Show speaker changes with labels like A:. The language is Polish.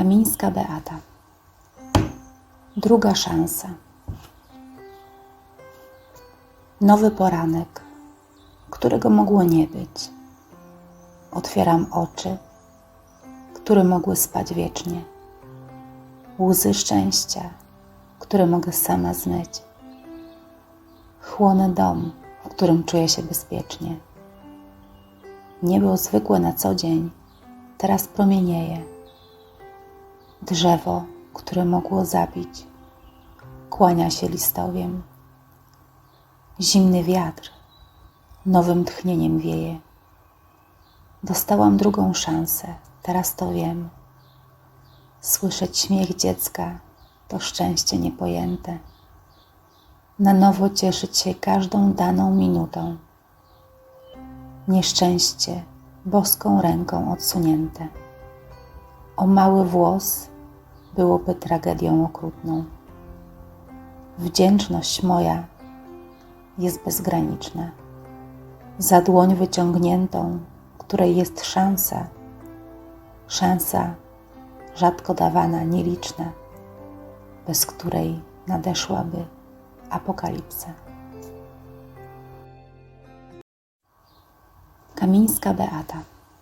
A: Kamińska Beata. Druga szansa. Nowy poranek, którego mogło nie być. Otwieram oczy, które mogły spać wiecznie. Łzy szczęścia, które mogę sama zmyć. Chłonę dom, w którym czuję się bezpiecznie. Niebo zwykłe na co dzień, teraz promienieje. Drzewo, które mogło zabić, kłania się listowiem. Zimny wiatr nowym tchnieniem wieje. Dostałam drugą szansę, teraz to wiem. Słyszeć śmiech dziecka to szczęście niepojęte. Na nowo cieszyć się każdą daną minutą. Nieszczęście boską ręką odsunięte. O mały włos byłoby tragedią okrutną. Wdzięczność moja jest bezgraniczna. Za dłoń wyciągniętą, której jest szansa, szansa rzadko dawana, nieliczna, bez której nadeszłaby apokalipsa. Kamińska Beata.